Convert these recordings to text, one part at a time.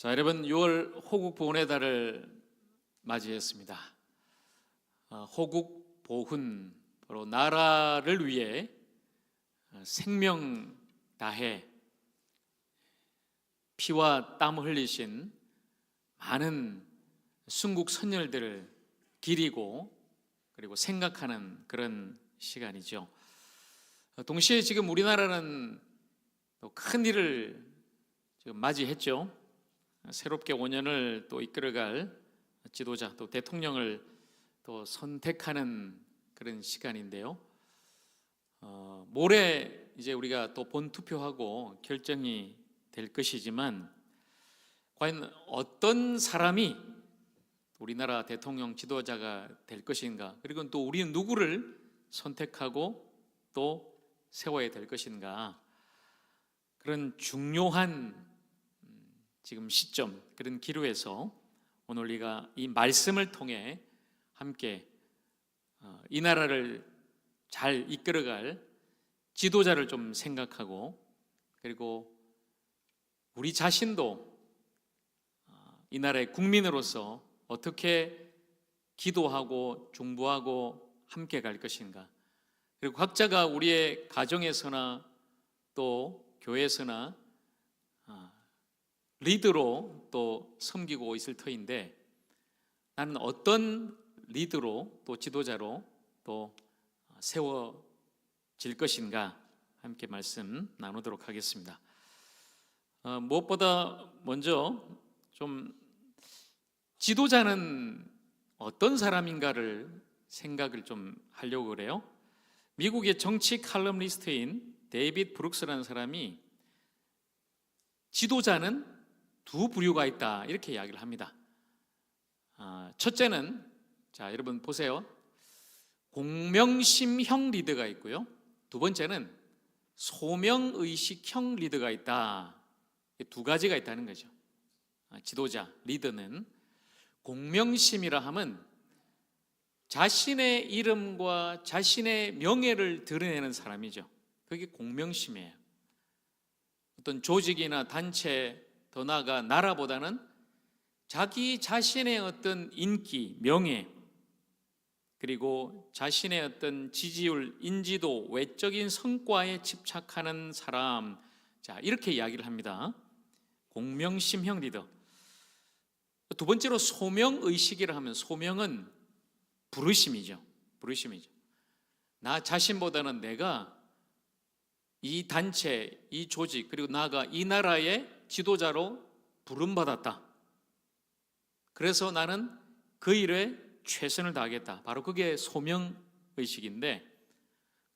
자, 여러분 6월 호국 보훈의 달을 맞이했습니다. 어, 호국 보훈 바로 나라를 위해 어, 생명 다해 피와 땀 흘리신 많은 순국 선열들을 기리고 그리고 생각하는 그런 시간이죠. 어, 동시에 지금 우리나라는 또큰 일을 지금 맞이했죠. 새롭게 5년을 또 이끌어갈 지도자 또 대통령을 또 선택하는 그런 시간인데요. 어, 모레 이제 우리가 또 본 투표하고 결정이 될 것이지만 과연 어떤 사람이 우리나라 대통령 지도자가 될 것인가 그리고 또 우리는 누구를 선택하고 또 세워야 될 것인가 그런 중요한 지금 시점 그런 기로에서 오늘 우리가 이 말씀을 통해 함께 어, 이 나라를 잘 이끌어갈 지도자를 좀 생각하고 그리고 우리 자신도 어, 이 나라의 국민으로서 어떻게 기도하고 중보하고 함께 갈 것인가. 그리고 각자가 우리의 가정에서나 또 교회에서나 아, 리드로 또 섬기고 있을 터인데 나는 어떤 리드로 또 지도자로 또 세워질 것인가 함께 말씀 나누도록 하겠습니다. 어, 무엇보다 먼저 좀 지도자는 어떤 사람인가를 생각을 좀 하려고 그래요. 미국의 정치 칼럼니스트인 데이빗 브룩스라는 사람이 지도자는 두 부류가 있다 이렇게 이야기를 합니다. 아, 첫째는 자 여러분 보세요. 공명심형 리더가 있고요. 두 번째는 소명의식형 리더가 있다. 두 가지가 있다는 거죠. 아, 지도자 리더는 공명심이라 함은 자신의 이름과 자신의 명예를 드러내는 사람이죠. 그게 공명심이에요. 어떤 조직이나 단체 더 나아가 나라보다는 자기 자신의 어떤 인기, 명예 그리고 자신의 어떤 지지율, 인지도, 외적인 성과에 집착하는 사람 자 이렇게 이야기를 합니다. 공명심형 리더. 두 번째로 소명의식이라 하면 소명은 부르심이죠. 부르심이죠. 나 자신보다는 내가 이 단체, 이 조직, 그리고 나아가 이 나라의 지도자로 부름받았다. 그래서 나는 그 일에 최선을 다하겠다. 바로 그게 소명의식인데,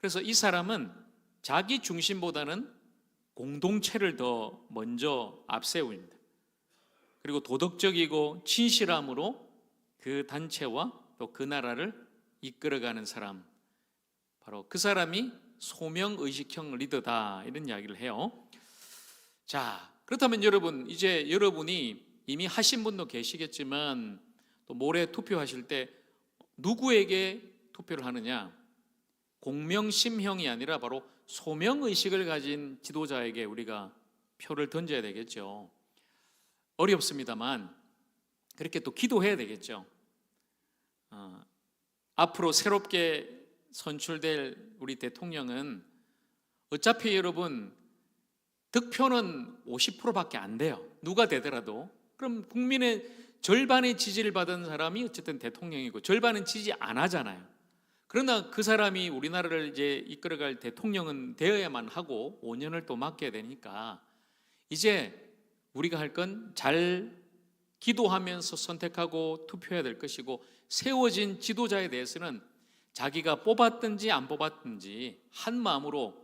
그래서 이 사람은 자기 중심보다는 공동체를 더 먼저 앞세웁니다. 그리고 도덕적이고 진실함으로 그 단체와 또 그 나라를 이끌어가는 사람, 바로 그 사람이 소명의식형 리더다 이런 이야기를 해요. 자, 그렇다면 여러분 이제 여러분이 이미 하신 분도 계시겠지만 또 모레 투표하실 때 누구에게 투표를 하느냐? 공명심형이 아니라 바로 소명의식을 가진 지도자에게 우리가 표를 던져야 되겠죠. 어렵습니다만 그렇게 또 기도해야 되겠죠. 어, 앞으로 새롭게 선출될 우리 대통령은 어차피 여러분 득표는 50%밖에 안 돼요. 누가 되더라도 그럼 국민의 절반의 지지를 받은 사람이 어쨌든 대통령이고 절반은 지지 안 하잖아요. 그러나 그 사람이 우리나라를 이제 이끌어갈 대통령은 되어야만 하고 5년을 또 맡게 되니까 이제 우리가 할 건 잘 기도하면서 선택하고 투표해야 될 것이고 세워진 지도자에 대해서는 자기가 뽑았든지 안 뽑았든지 한 마음으로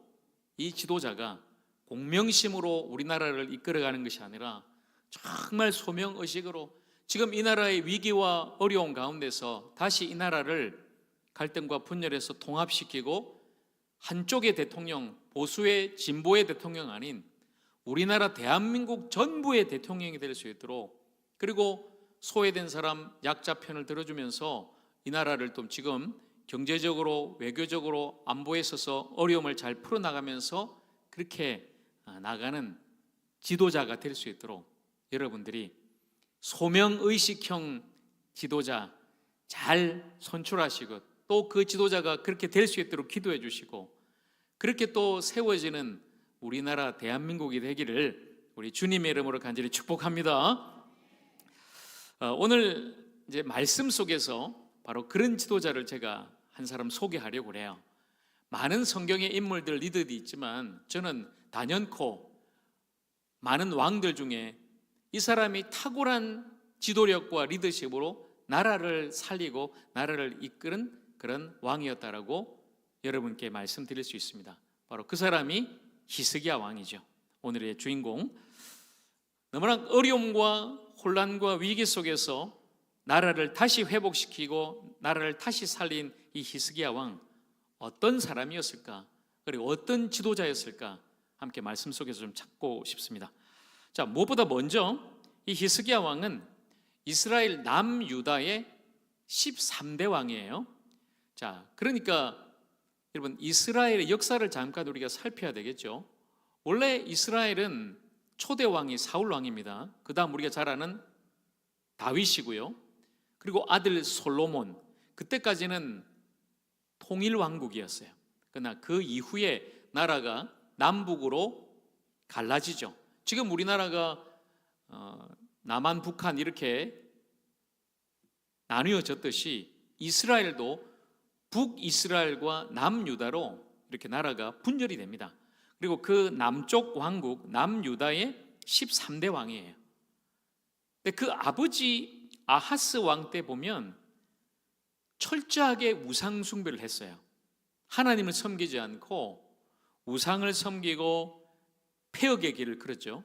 이 지도자가 공명심으로 우리나라를 이끌어가는 것이 아니라 정말 소명의식으로 지금 이 나라의 위기와 어려운 가운데서 다시 이 나라를 갈등과 분열에서 통합시키고 한쪽의 대통령, 보수의 진보의 대통령 아닌 우리나라 대한민국 전부의 대통령이 될 수 있도록 그리고 소외된 사람 약자 편을 들어주면서 이 나라를 좀 지금 경제적으로 외교적으로 안보에 있어서 어려움을 잘 풀어나가면서 그렇게 나가는 지도자가 될 수 있도록 여러분들이 소명 의식형 지도자 잘 선출하시고 또 그 지도자가 그렇게 될 수 있도록 기도해 주시고 그렇게 또 세워지는 우리나라 대한민국이 되기를 우리 주님의 이름으로 간절히 축복합니다. 어, 오늘 이제 말씀 속에서 바로 그런 지도자를 제가 한 사람 소개하려고 그래요. 많은 성경의 인물들 리더들이 있지만 저는 단연코 많은 왕들 중에 이 사람이 탁월한 지도력과 리더십으로 나라를 살리고 나라를 이끄는 그런 왕이었다라고 여러분께 말씀드릴 수 있습니다. 바로 그 사람이 히스기야 왕이죠. 오늘의 주인공. 너무나 어려움과 혼란과 위기 속에서 나라를 다시 회복시키고 나라를 다시 살린 이 히스기야 왕 어떤 사람이었을까? 그리고 어떤 지도자였을까? 함께 말씀 속에서 좀 찾고 싶습니다. 자, 무엇보다 먼저 이 히스기야 왕은 이스라엘 남유다의 13대 왕이에요. 자, 그러니까 여러분 이스라엘의 역사를 잠깐 우리가 살펴야 되겠죠. 원래 이스라엘은 초대 왕이 사울 왕입니다. 그다음 우리가 잘 아는 다윗이고요. 그리고 아들 솔로몬. 그때까지는 통일 왕국이었어요. 그러나 그 이후에 나라가 남북으로 갈라지죠. 지금 우리나라가 어, 남한, 북한 이렇게 나뉘어졌듯이 이스라엘도 북이스라엘과 남유다로 이렇게 나라가 분열이 됩니다. 그리고 그 남쪽 왕국 남유다의 13대 왕이에요. 근데 그 아버지 아하스 왕 때 보면 철저하게 우상 숭배를 했어요. 하나님을 섬기지 않고 우상을 섬기고 폐역의 길을 걸었죠.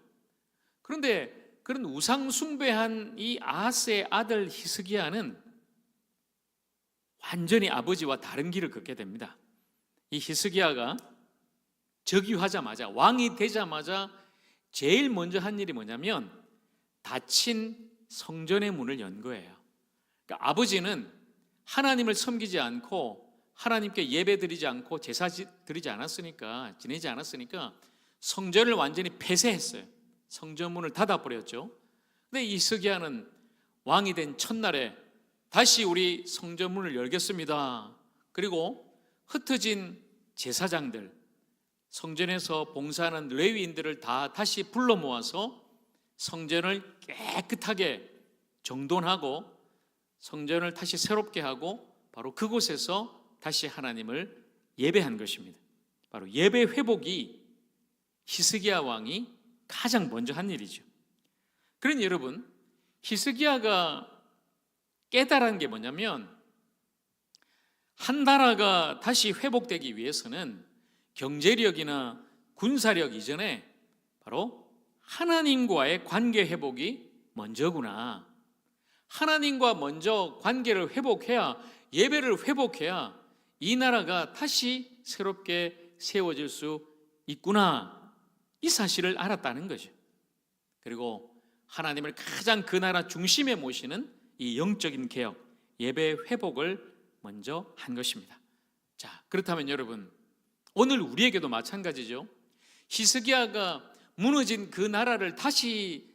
그런데 그런 우상 숭배한 이 아하스의 아들 히스기야는 완전히 아버지와 다른 길을 걷게 됩니다. 이 히스기야가 즉위하자마자 왕이 되자마자 제일 먼저 한 일이 뭐냐면 닫힌 성전의 문을 연 거예요. 그러니까 아버지는 하나님을 섬기지 않고 하나님께 예배 드리지 않고 제사 드리지 않았으니까 지내지 않았으니까 성전을 완전히 폐쇄했어요. 성전 문을 닫아 버렸죠. 근데 이스기야는 왕이 된 첫날에 다시 우리 성전 문을 열겠습니다. 그리고 흩어진 제사장들 성전에서 봉사하는 레위인들을 다 다시 불러 모아서 성전을 깨끗하게 정돈하고 성전을 다시 새롭게 하고 바로 그곳에서 다시 하나님을 예배한 것입니다. 바로 예배 회복이 히스기야 왕이 가장 먼저 한 일이죠. 그런 여러분, 히스기야가 깨달은 게 뭐냐면 한 나라가 다시 회복되기 위해서는 경제력이나 군사력 이전에 바로 하나님과의 관계 회복이 먼저구나. 하나님과 먼저 관계를 회복해야 예배를 회복해야 이 나라가 다시 새롭게 세워질 수 있구나. 이 사실을 알았다는 거죠. 그리고 하나님을 가장 그 나라 중심에 모시는 이 영적인 개혁, 예배 회복을 먼저 한 것입니다. 자, 그렇다면 여러분, 오늘 우리에게도 마찬가지죠. 히스기야가 무너진 그 나라를 다시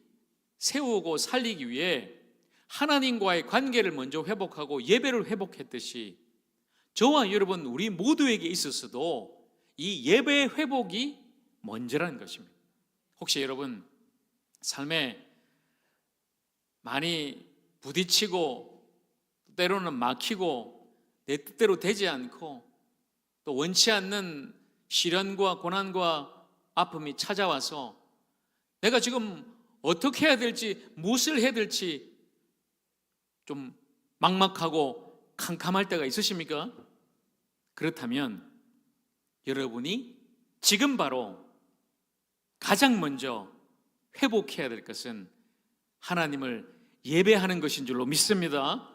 세우고 살리기 위해 하나님과의 관계를 먼저 회복하고 예배를 회복했듯이 저와 여러분 우리 모두에게 있어서도 이 예배 회복이 먼저라는 것입니다. 혹시 여러분 삶에 많이 부딪히고 때로는 막히고 내 뜻대로 되지 않고 또 원치 않는 시련과 고난과 아픔이 찾아와서 내가 지금 어떻게 해야 될지 무엇을 해야 될지 좀 막막하고 캄캄할 때가 있으십니까? 그렇다면 여러분이 지금 바로 가장 먼저 회복해야 될 것은 하나님을 예배하는 것인 줄로 믿습니다.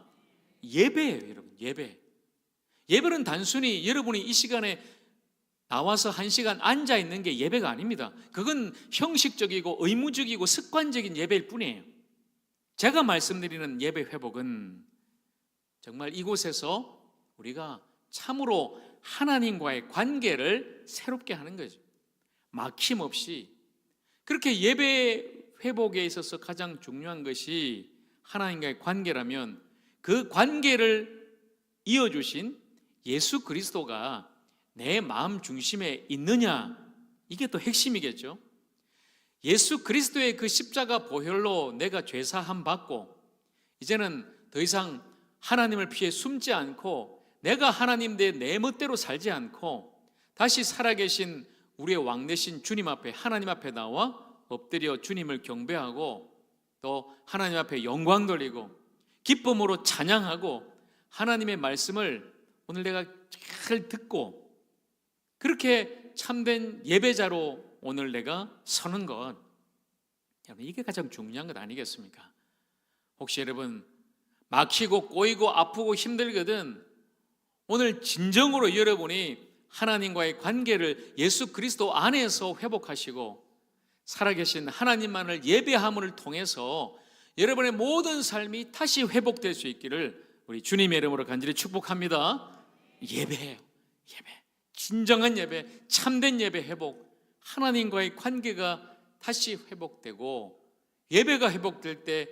예배예요, 여러분. 예배. 예배는 단순히 여러분이 이 시간에 나와서 한 시간 앉아 있는 게 예배가 아닙니다. 그건 형식적이고 의무적이고 습관적인 예배일 뿐이에요. 제가 말씀드리는 예배 회복은 정말 이곳에서 우리가 참으로 하나님과의 관계를 새롭게 하는 거죠. 막힘없이 그렇게 예배 회복에 있어서 가장 중요한 것이 하나님과의 관계라면 그 관계를 이어주신 예수 그리스도가 내 마음 중심에 있느냐 이게 또 핵심이겠죠. 예수 그리스도의 그 십자가 보혈로 내가 죄사함 받고 이제는 더 이상 하나님을 피해 숨지 않고 내가 하나님 내 내 멋대로 살지 않고 다시 살아계신 우리의 왕 대신 주님 앞에 하나님 앞에 나와 엎드려 주님을 경배하고 또 하나님 앞에 영광 돌리고 기쁨으로 찬양하고 하나님의 말씀을 오늘 내가 잘 듣고 그렇게 참된 예배자로 오늘 내가 서는 것 여러분 이게 가장 중요한 것 아니겠습니까? 혹시 여러분 막히고 꼬이고 아프고 힘들거든 오늘 진정으로 여러분이 하나님과의 관계를 예수 그리스도 안에서 회복하시고 살아계신 하나님만을 예배함을 통해서 여러분의 모든 삶이 다시 회복될 수 있기를 우리 주님의 이름으로 간절히 축복합니다. 예배예요. 예배. 진정한 예배, 참된 예배 회복. 하나님과의 관계가 다시 회복되고 예배가 회복될 때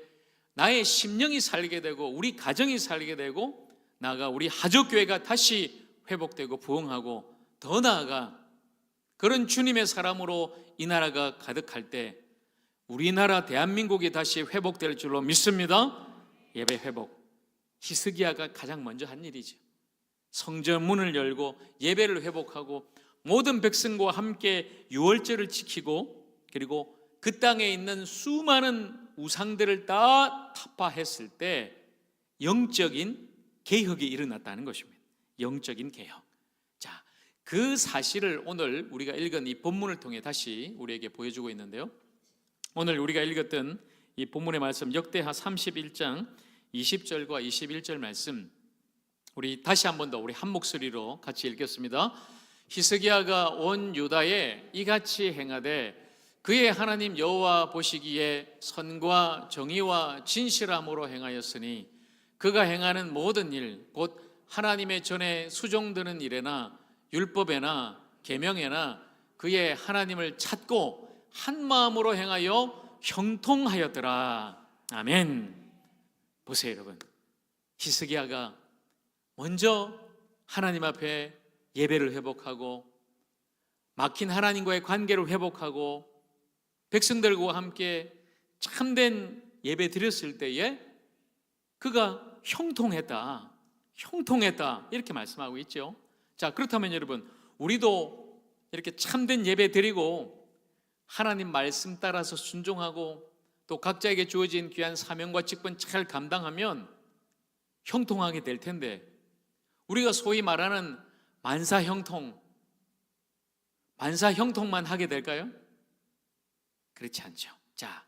나의 심령이 살게 되고 우리 가정이 살게 되고 나가 우리 하족 교회가 다시 회복되고 부흥하고 더 나아가 그런 주님의 사람으로 이 나라가 가득할 때 우리나라 대한민국이 다시 회복될 줄로 믿습니다. 예배 회복. 히스기야가 가장 먼저 한 일이죠. 성전 문을 열고 예배를 회복하고 모든 백성과 함께 유월절을 지키고 그리고 그 땅에 있는 수많은 우상들을 다 타파했을 때 영적인 개혁이 일어났다는 것입니다. 영적인 개혁. 자, 그 사실을 오늘 우리가 읽은 이 본문을 통해 다시 우리에게 보여주고 있는데요. 오늘 우리가 읽었던 이 본문의 말씀 역대하 31장 20절과 21절 말씀 우리 다시 한 번 더 우리 한 목소리로 같이 읽겠습니다. 히스기야가 온 유다에 이같이 행하되 그의 하나님 여호와 보시기에 선과 정의와 진실함으로 행하였으니 그가 행하는 모든 일 곧 하나님의 전에 수종드는 일에나 율법에나 계명에나 그의 하나님을 찾고 한 마음으로 행하여 형통하였더라. 아멘. 보세요, 여러분. 히스기야가 먼저 하나님 앞에 예배를 회복하고 막힌 하나님과의 관계를 회복하고 백성들과 함께 참된 예배 드렸을 때에 그가 형통했다. 형통했다. 이렇게 말씀하고 있죠. 자, 그렇다면 여러분, 우리도 이렇게 참된 예배 드리고 하나님 말씀 따라서 순종하고 또 각자에게 주어진 귀한 사명과 직분 잘 감당하면 형통하게 될 텐데 우리가 소위 말하는 만사 형통, 만사 형통만 하게 될까요? 그렇지 않죠. 자,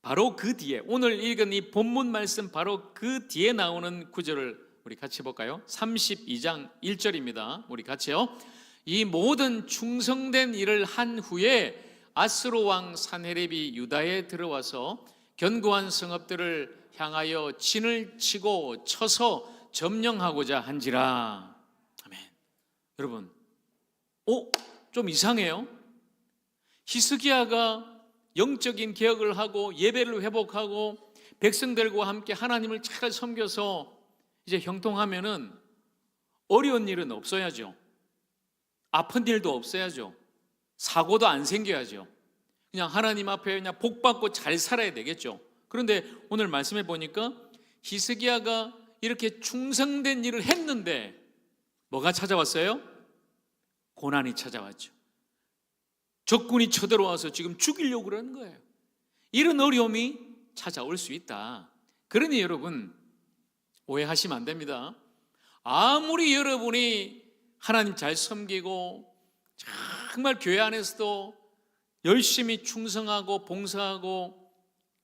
바로 그 뒤에 오늘 읽은 이 본문 말씀 바로 그 뒤에 나오는 구절을 우리 같이 볼까요? 32장 1절입니다. 우리 같이요. 이 모든 충성된 일을 한 후에 아스로 왕 산헤립이 유다에 들어와서 견고한 성읍들을 향하여 진을 치고 쳐서 점령하고자 한지라. 아멘. 여러분, 어? 좀 이상해요. 히스기야가 영적인 개혁을 하고 예배를 회복하고 백성들과 함께 하나님을 잘 섬겨서 이제 형통하면은 어려운 일은 없어야죠. 아픈 일도 없어야죠. 사고도 안 생겨야죠. 그냥 하나님 앞에 그냥 복 받고 잘 살아야 되겠죠. 그런데 오늘 말씀해 보니까 히스기야가 이렇게 충성된 일을 했는데 뭐가 찾아왔어요? 고난이 찾아왔죠. 적군이 쳐들어와서 지금 죽이려고 그러는 거예요. 이런 어려움이 찾아올 수 있다. 그러니 여러분 오해하시면 안 됩니다. 아무리 여러분이 하나님 잘 섬기고 정말 교회 안에서도 열심히 충성하고 봉사하고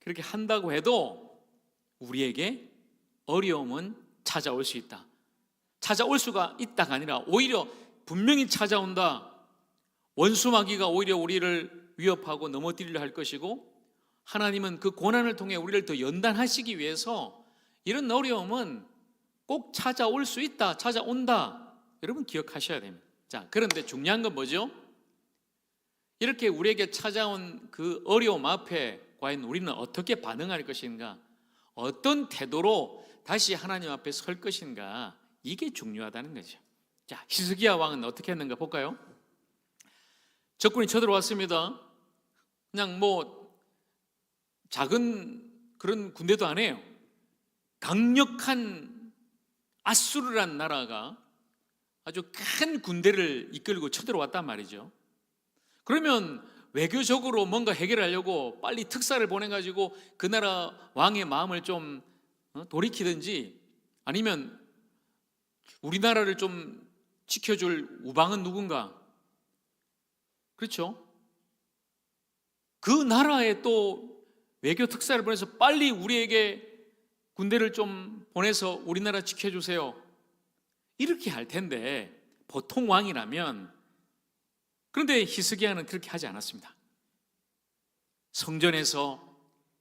그렇게 한다고 해도 우리에게 어려움은 찾아올 수 있다. 찾아올 수가 있다가 아니라 오히려 분명히 찾아온다. 원수 마귀가 오히려 우리를 위협하고 넘어뜨리려 할 것이고 하나님은 그 고난을 통해 우리를 더 연단하시기 위해서 이런 어려움은 꼭 찾아올 수 있다. 찾아온다. 여러분 기억하셔야 됩니다. 자, 그런데 중요한 건 뭐죠? 이렇게 우리에게 찾아온 그 어려움 앞에 과연 우리는 어떻게 반응할 것인가? 어떤 태도로 다시 하나님 앞에 설 것인가? 이게 중요하다는 거죠. 자, 히스기야 왕은 어떻게 했는가 볼까요? 적군이 쳐들어왔습니다. 그냥 뭐 작은 그런 군대도 아니에요. 강력한 아수르란 나라가 아주 큰 군대를 이끌고 쳐들어왔단 말이죠. 그러면 외교적으로 뭔가 해결하려고 빨리 특사를 보내가지고 그 나라 왕의 마음을 좀 어, 돌이키든지 아니면 우리나라를 좀 지켜줄 우방은 누군가? 그렇죠? 그 나라에 또 외교 특사를 보내서 빨리 우리에게 군대를 좀 보내서 우리나라 지켜주세요. 이렇게 할 텐데 보통 왕이라면 그런데 히스기야는 그렇게 하지 않았습니다. 성전에서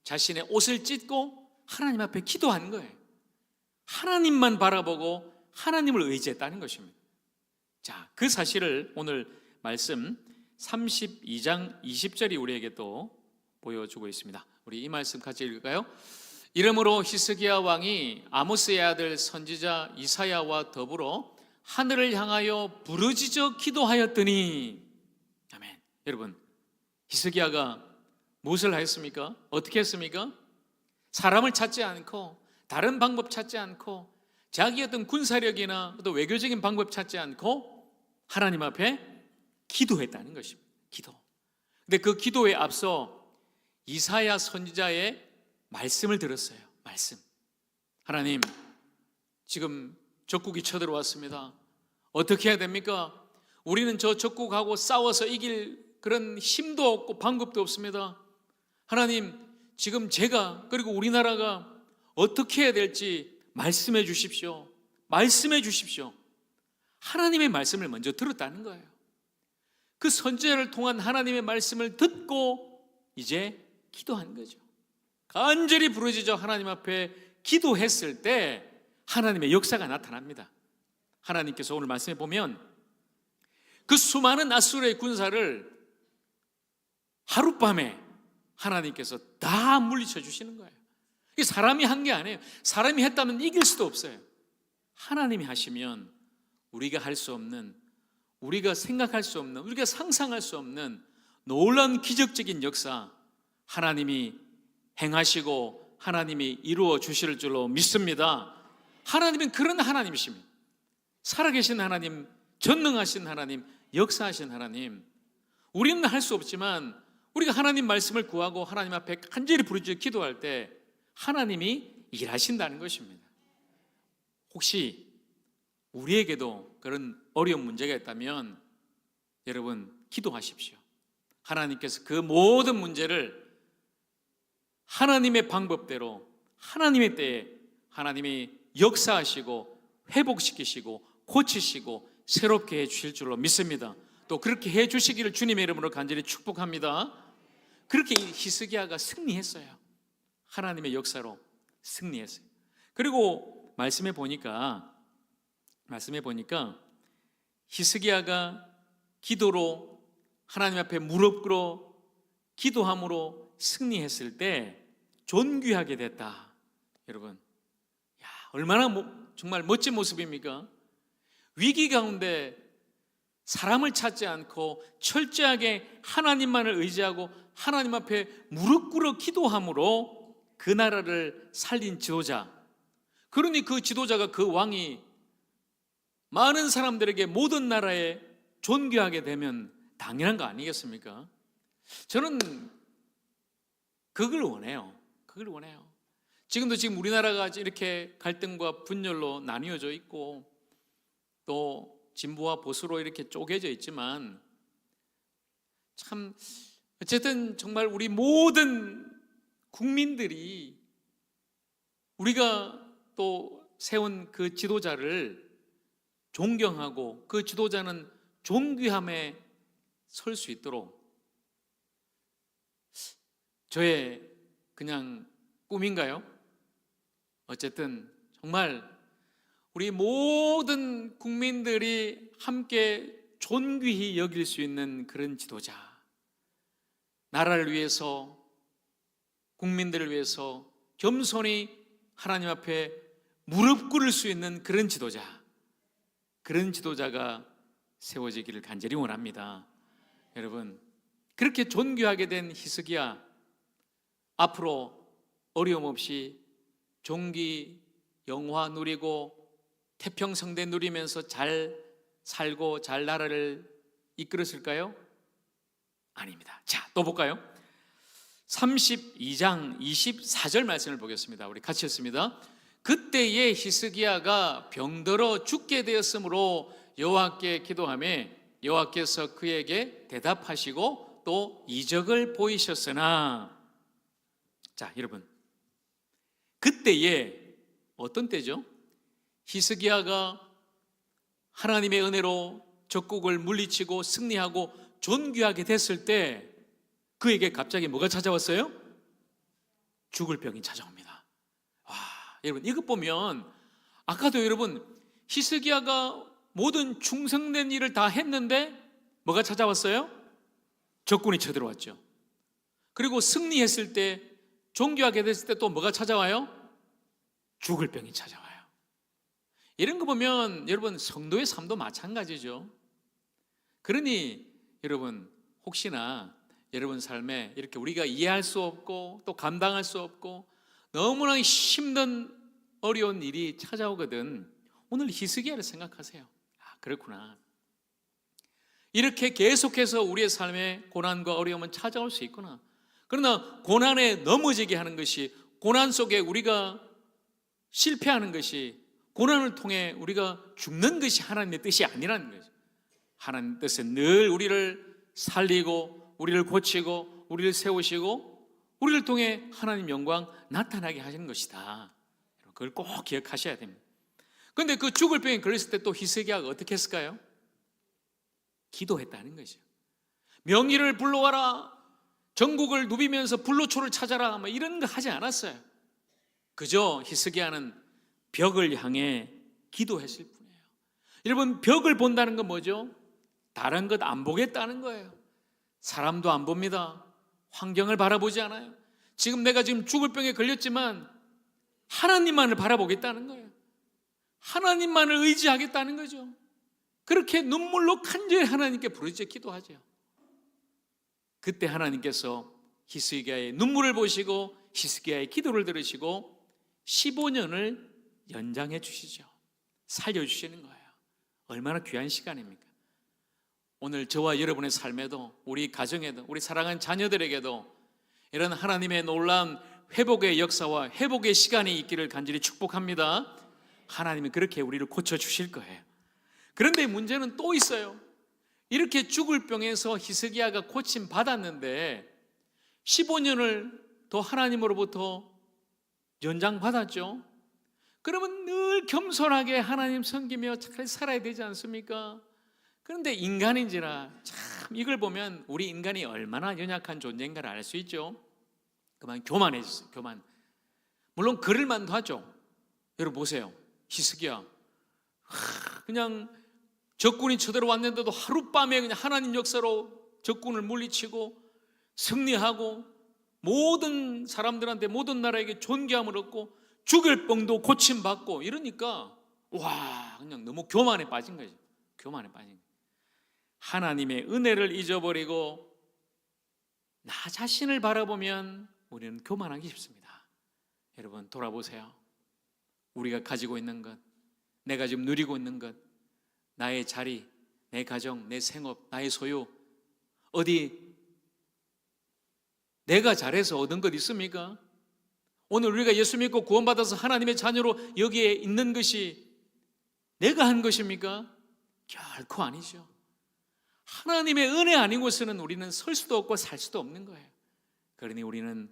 자신의 옷을 찢고 하나님 앞에 기도하는 거예요. 하나님만 바라보고 하나님을 의지했다는 것입니다. 자, 그 사실을 오늘 말씀 32장 20절이 우리에게 또 보여주고 있습니다. 우리 이 말씀 같이 읽을까요? 이러므로 히스기야 왕이 아모스의 아들 선지자 이사야와 더불어 하늘을 향하여 부르짖어 기도하였더니 아멘. 여러분, 히스기야가 무엇을 하였습니까? 어떻게 했습니까? 사람을 찾지 않고 다른 방법 찾지 않고 자기 어떤 군사력이나 또 외교적인 방법 찾지 않고 하나님 앞에 기도했다는 것입니다. 기도. 근데 그 기도에 앞서 이사야 선지자의 말씀을 들었어요. 말씀. 하나님, 지금 적국이 쳐들어왔습니다. 어떻게 해야 됩니까? 우리는 저 적국하고 싸워서 이길 그런 힘도 없고 방법도 없습니다. 하나님, 지금 제가 그리고 우리나라가 어떻게 해야 될지 말씀해 주십시오. 말씀해 주십시오. 하나님의 말씀을 먼저 들었다는 거예요. 그 선제를 통한 하나님의 말씀을 듣고 이제 기도한 거죠. 간절히 부르짖어 하나님 앞에 기도했을 때 하나님의 역사가 나타납니다. 하나님께서 오늘 말씀해 보면 그 수많은 아수르의 군사를 하룻밤에 하나님께서 다 물리쳐 주시는 거예요. 이게 사람이 한 게 아니에요. 사람이 했다면 이길 수도 없어요. 하나님이 하시면 우리가 할 수 없는, 우리가 생각할 수 없는, 우리가 상상할 수 없는 놀라운 기적적인 역사 하나님이 행하시고 하나님이 이루어 주실 줄로 믿습니다. 하나님은 그런 하나님이십니다. 살아계신 하나님, 전능하신 하나님, 역사하신 하나님. 우리는 할 수 없지만 우리가 하나님 말씀을 구하고 하나님 앞에 간절히 부르짖어 기도할 때 하나님이 일하신다는 것입니다. 혹시 우리에게도 그런 어려운 문제가 있다면 여러분 기도하십시오. 하나님께서 그 모든 문제를 하나님의 방법대로 하나님의 때에 하나님이 역사하시고 회복시키시고 고치시고 새롭게 해 주실 줄로 믿습니다. 또 그렇게 해 주시기를 주님의 이름으로 간절히 축복합니다. 그렇게 히스기야가 승리했어요. 하나님의 역사로 승리했어요. 그리고 말씀해 보니까 말씀해 보니까 히스기야가 기도로 하나님 앞에 무릎 꿇어 기도함으로 승리했을 때 존귀하게 됐다. 여러분, 야, 얼마나 mo- 정말 멋진 모습입니까? 위기 가운데 사람을 찾지 않고 철저하게 하나님만을 의지하고 하나님 앞에 무릎 꿇어 기도함으로 그 나라를 살린 지도자. 그러니 그 지도자가 그 왕이 많은 사람들에게 모든 나라에 존귀하게 되면 당연한 거 아니겠습니까? 저는 그걸 원해요. 그걸 원해요. 지금도 지금 우리나라가 이렇게 갈등과 분열로 나뉘어져 있고 또 진보와 보수로 이렇게 쪼개져 있지만 참 어쨌든 정말 우리 모든 국민들이 우리가 또 세운 그 지도자를 존경하고 그 지도자는 존귀함에 설 수 있도록 저의 그냥 꿈인가요? 어쨌든 정말 우리 모든 국민들이 함께 존귀히 여길 수 있는 그런 지도자, 나라를 위해서 국민들을 위해서 겸손히 하나님 앞에 무릎 꿇을 수 있는 그런 지도자, 그런 지도자가 세워지기를 간절히 원합니다. 여러분, 그렇게 존귀하게 된 히스기야 앞으로 어려움 없이 종기 영화 누리고 태평성대 누리면서 잘 살고 잘 나라를 이끌었을까요? 아닙니다. 자, 또 볼까요? 32장 24절 말씀을 보겠습니다. 우리 같이 했습니다. 그때에 히스기야가 병들어 죽게 되었으므로 여호와께 기도하며 여호와께서 그에게 대답하시고 또 이적을 보이셨으나 자, 여러분. 그때에 어떤 때죠? 히스기야가 하나님의 은혜로 적국을 물리치고 승리하고 존귀하게 됐을 때 그에게 갑자기 뭐가 찾아왔어요? 죽을 병이 찾아옵니다. 와, 여러분 이것 보면 아까도 여러분 히스기야가 모든 충성된 일을 다 했는데 뭐가 찾아왔어요? 적군이 쳐들어왔죠. 그리고 승리했을 때 존귀하게 됐을 때 또 뭐가 찾아와요? 죽을 병이 찾아와요. 이런 거 보면 여러분 성도의 삶도 마찬가지죠. 그러니 여러분 혹시나 여러분 삶에 이렇게 우리가 이해할 수 없고 또 감당할 수 없고 너무나 힘든 어려운 일이 찾아오거든 오늘 히스기야를 생각하세요. 아 그렇구나. 이렇게 계속해서 우리의 삶에 고난과 어려움은 찾아올 수 있구나. 그러나 고난에 넘어지게 하는 것이 고난 속에 우리가 실패하는 것이 고난을 통해 우리가 죽는 것이 하나님의 뜻이 아니라는 거죠. 하나님 뜻은 늘 우리를 살리고 우리를 고치고 우리를 세우시고 우리를 통해 하나님 영광 나타나게 하시는 것이다. 그걸 꼭 기억하셔야 됩니다. 그런데 그 죽을 병에 걸렸을 때 또 히스기야가 어떻게 했을까요? 기도했다는 거죠. 명의를 불러와라. 전국을 누비면서 불로초를 찾아라. 뭐 이런 거 하지 않았어요. 그저 히스기야는 벽을 향해 기도했을 뿐이에요. 여러분 벽을 본다는 건 뭐죠? 다른 것 안 보겠다는 거예요. 사람도 안 봅니다. 환경을 바라보지 않아요. 지금 내가 지금 죽을 병에 걸렸지만 하나님만을 바라보겠다는 거예요. 하나님만을 의지하겠다는 거죠. 그렇게 눈물로 간절히 하나님께 부르짖어 기도하죠. 그때 하나님께서 히스기야의 눈물을 보시고 히스기야의 기도를 들으시고 15년을 연장해 주시죠. 살려 주시는 거예요. 얼마나 귀한 시간입니까? 오늘 저와 여러분의 삶에도 우리 가정에도 우리 사랑하는 자녀들에게도 이런 하나님의 놀라운 회복의 역사와 회복의 시간이 있기를 간절히 축복합니다. 하나님은 그렇게 우리를 고쳐 주실 거예요. 그런데 문제는 또 있어요. 이렇게 죽을 병에서 히스기야가 고침 받았는데 15년을 더 하나님으로부터 연장 받았죠. 그러면 늘 겸손하게 하나님 섬기며 잘 살아야 되지 않습니까? 그런데 인간인지라 참 이걸 보면 우리 인간이 얼마나 연약한 존재인가를 알 수 있죠. 그만 교만해졌어요. 교만. 물론 그럴 만도 하죠. 여러분 보세요. 히스기야. 그냥 적군이 쳐들어왔는데도 하룻밤에 그냥 하나님 역사로 적군을 물리치고 승리하고 모든 사람들한테 모든 나라에게 존귀함을 얻고 죽을 병도 고침받고 이러니까 와 그냥 너무 교만에 빠진 거죠. 교만에 빠진 거죠. 하나님의 은혜를 잊어버리고 나 자신을 바라보면 우리는 교만하기 쉽습니다. 여러분 돌아보세요. 우리가 가지고 있는 것, 내가 지금 누리고 있는 것, 나의 자리, 내 가정, 내 생업, 나의 소유 어디 내가 잘해서 얻은 것 있습니까? 오늘 우리가 예수 믿고 구원받아서 하나님의 자녀로 여기에 있는 것이 내가 한 것입니까? 결코 아니죠. 하나님의 은혜 아니고서는 우리는 설 수도 없고 살 수도 없는 거예요. 그러니 우리는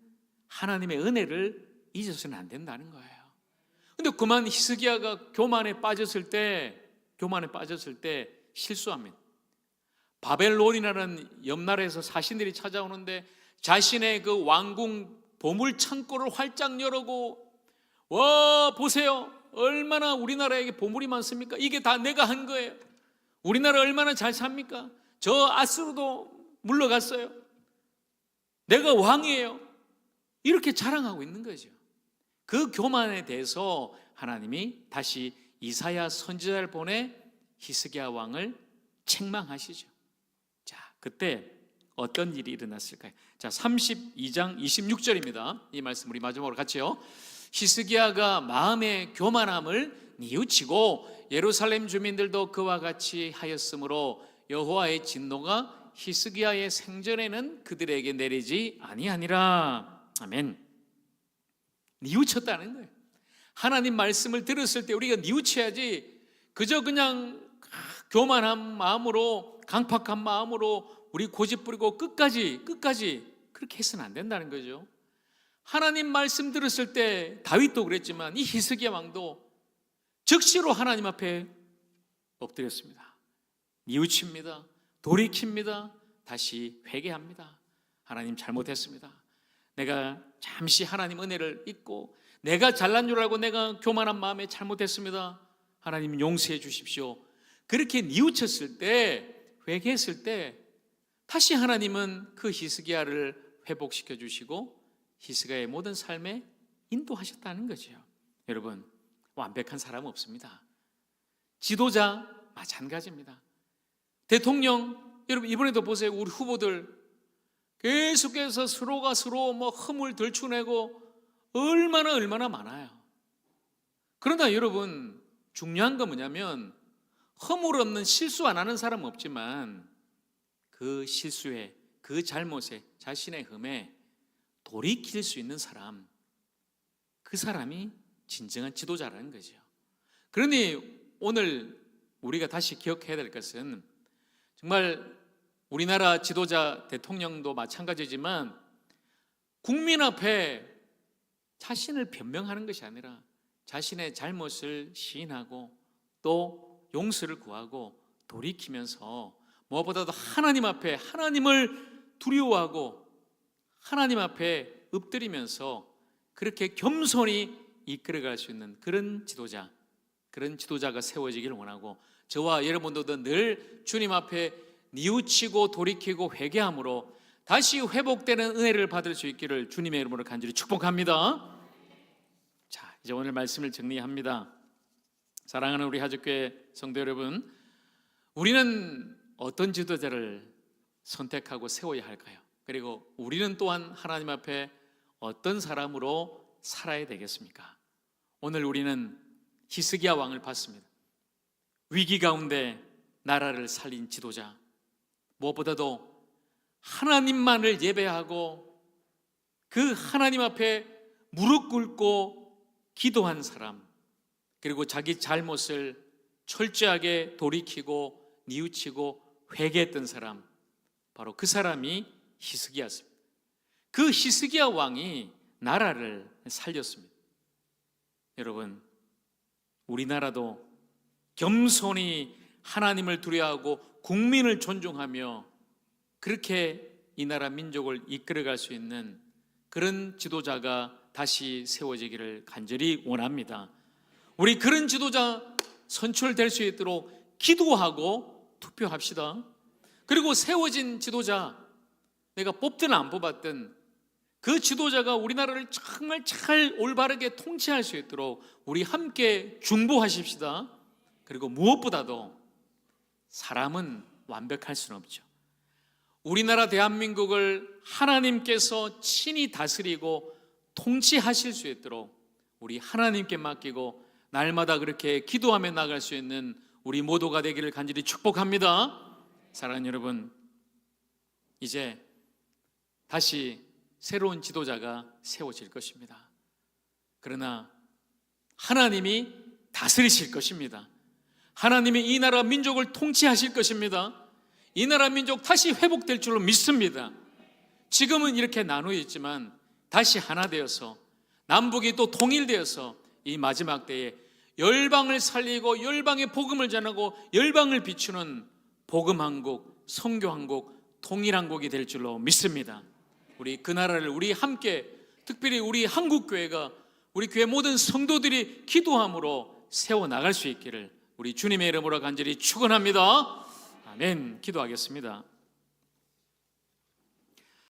하나님의 은혜를 잊어서는 안 된다는 거예요. 근데 그만 히스기야가 교만에 빠졌을 때, 교만에 빠졌을 때 실수합니다. 바벨론이라는 옆나라에서 사신들이 찾아오는데 자신의 그 왕궁 보물 창고를 활짝 열고 와 보세요 얼마나 우리나라에게 보물이 많습니까? 이게 다 내가 한 거예요. 우리나라 얼마나 잘 삽니까? 저 아스로도 물러갔어요. 내가 왕이에요. 이렇게 자랑하고 있는 거죠. 그 교만에 대해서 하나님이 다시 이사야 선지자를 보내 히스기야 왕을 책망하시죠. 자, 그때 어떤 일이 일어났을까요? 자, 32장 26절입니다. 이 말씀 우리 마지막으로 같이요. 히스기야가 마음의 교만함을 뉘우치고 예루살렘 주민들도 그와 같이 하였으므로 여호와의 진노가 히스기야의 생전에는 그들에게 내리지 아니하니라. 아멘. 뉘우쳤다는 거예요. 하나님 말씀을 들었을 때 우리가 뉘우쳐야지 그저 그냥 교만한 마음으로 강팍한 마음으로 우리 고집 부리고 끝까지 끝까지 그렇게 해서는 안 된다는 거죠. 하나님 말씀 들었을 때 다윗도 그랬지만 이 히스기야 왕도 즉시로 하나님 앞에 엎드렸습니다. 뉘우칩니다. 돌이킵니다. 다시 회개합니다. 하나님 잘못했습니다. 내가 잠시 하나님 은혜를 잊고 내가 잘난 줄 알고 내가 교만한 마음에 잘못했습니다. 하나님 용서해 주십시오. 그렇게 뉘우쳤을 때 회개했을 때 다시 하나님은 그 히스기야를 회복시켜 주시고 히스기야의 모든 삶에 인도하셨다는 거죠. 여러분 완벽한 사람은 없습니다. 지도자 마찬가지입니다. 대통령 여러분 이번에도 보세요. 우리 후보들 계속해서 서로가 서로 뭐 흠을 들추내고 얼마나 얼마나 많아요. 그러나 여러분 중요한 건 뭐냐면 허물 없는 실수 안 하는 사람은 없지만 그 실수에 그 잘못에 자신의 흠에 돌이킬 수 있는 사람 그 사람이 진정한 지도자라는 거죠. 그러니 오늘 우리가 다시 기억해야 될 것은 정말 우리나라 지도자 대통령도 마찬가지지만 국민 앞에 자신을 변명하는 것이 아니라 자신의 잘못을 시인하고 또 용서를 구하고 돌이키면서 무엇보다도 하나님 앞에 하나님을 두려워하고 하나님 앞에 엎드리면서 그렇게 겸손히 이끌어갈 수 있는 그런 지도자, 그런 지도자가 세워지기를 원하고 저와 여러분들도 늘 주님 앞에 뉘우치고 돌이키고 회개함으로 다시 회복되는 은혜를 받을 수 있기를 주님의 이름으로 간절히 축복합니다. 자, 이제 오늘 말씀을 정리합니다. 사랑하는 우리 하주교회 성도 여러분, 우리는 어떤 지도자를 선택하고 세워야 할까요? 그리고 우리는 또한 하나님 앞에 어떤 사람으로 살아야 되겠습니까? 오늘 우리는 히스기야 왕을 봤습니다. 위기 가운데 나라를 살린 지도자. 무엇보다도 하나님만을 예배하고 그 하나님 앞에 무릎 꿇고 기도한 사람. 그리고 자기 잘못을 철저하게 돌이키고 뉘우치고 회개했던 사람. 바로 그 사람이 히스기야였습니다. 그 히스기야 왕이 나라를 살렸습니다. 여러분, 우리나라도 겸손히 하나님을 두려워하고 국민을 존중하며 그렇게 이 나라 민족을 이끌어갈 수 있는 그런 지도자가 다시 세워지기를 간절히 원합니다. 우리 그런 지도자 선출될 수 있도록 기도하고 투표합시다. 그리고 세워진 지도자, 내가 뽑든 안 뽑았든 그 지도자가 우리나라를 정말 잘 올바르게 통치할 수 있도록 우리 함께 중보하십시다. 그리고 무엇보다도 사람은 완벽할 수는 없죠. 우리나라 대한민국을 하나님께서 친히 다스리고 통치하실 수 있도록 우리 하나님께 맡기고 날마다 그렇게 기도하며 나갈 수 있는 우리 모두가 되기를 간절히 축복합니다. 사랑하는 여러분, 이제 다시 새로운 지도자가 세워질 것입니다. 그러나 하나님이 다스리실 것입니다. 하나님이 이 나라 민족을 통치하실 것입니다. 이 나라 민족 다시 회복될 줄로 믿습니다. 지금은 이렇게 나누어 있지만 다시 하나 되어서 남북이 또 통일되어서 이 마지막 때에 열방을 살리고 열방의 복음을 전하고 열방을 비추는 복음 한국, 성교 한국, 통일 한국이 될 줄로 믿습니다. 우리 그 나라를 우리 함께 특별히 우리 한국 교회가 우리 교회 모든 성도들이 기도함으로 세워 나갈 수 있기를 우리 주님의 이름으로 간절히 축원합니다. 아멘. 기도하겠습니다.